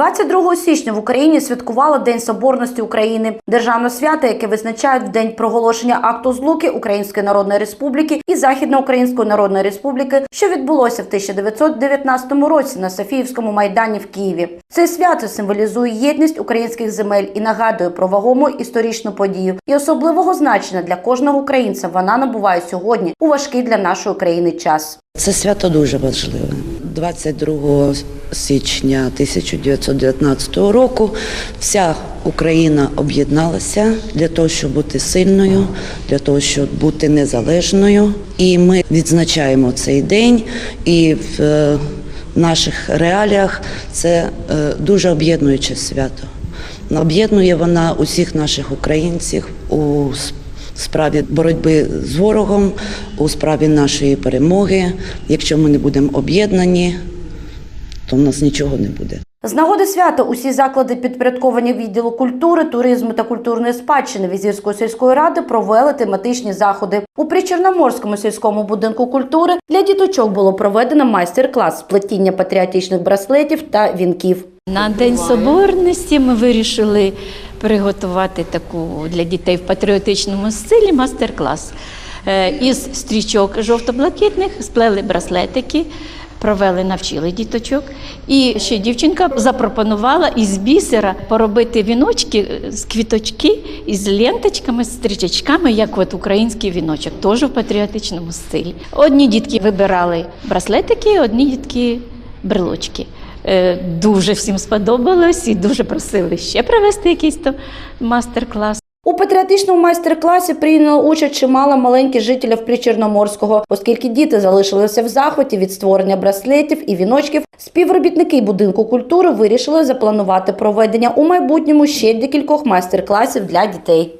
22 січня в Україні святкували День Соборності України, державне свято, яке визначають в день проголошення акту злуки Української Народної Республіки і Західноукраїнської Народної Республіки, що відбулося в 1919 році на Софіївському майдані в Києві. Це свято символізує єдність українських земель і нагадує про вагому історичну подію. І особливого значення для кожного українця вона набуває сьогодні у важкий для нашої країни час. Це свято дуже важливе. 22 січня 1919 року вся Україна об'єдналася для того, щоб бути сильною, для того, щоб бути незалежною. І ми відзначаємо цей день. І в е, наших реаліях це е, дуже об'єднуюче свято. Об'єднує вона усіх наших українців у справі боротьби з ворогом, у справі нашої перемоги. Якщо ми не будемо об'єднані, то в нас нічого не буде. З нагоди свята усі заклади підпорядковані відділу культури, туризму та культурної спадщини Візірської сільської ради провели тематичні заходи. У Причорноморському сільському будинку культури для діточок було проведено майстер-клас з плетіння патріотичних браслетів та вінків. На День Соборності ми вирішили приготувати таку для дітей в патріотичному стилі мастер-клас. Е, Із стрічок жовто-блакитних сплели браслетики, провели, навчили діточок. І ще дівчинка запропонувала із бісера поробити віночки е, з квіточки із ленточками, з стрічечками, як от український віночок, теж в патріотичному стилі. Одні дітки вибирали браслетики, одні дітки брелочки. Е, Дуже всім сподобалось і дуже просили ще провести якийсь то мастер-клас. У патріотичному майстер-класі прийняло участь чимало маленьких жителів Причорноморського, оскільки діти залишилися в захваті від створення браслетів і віночків. Співробітники будинку культури вирішили запланувати проведення у майбутньому ще декількох майстер-класів для дітей.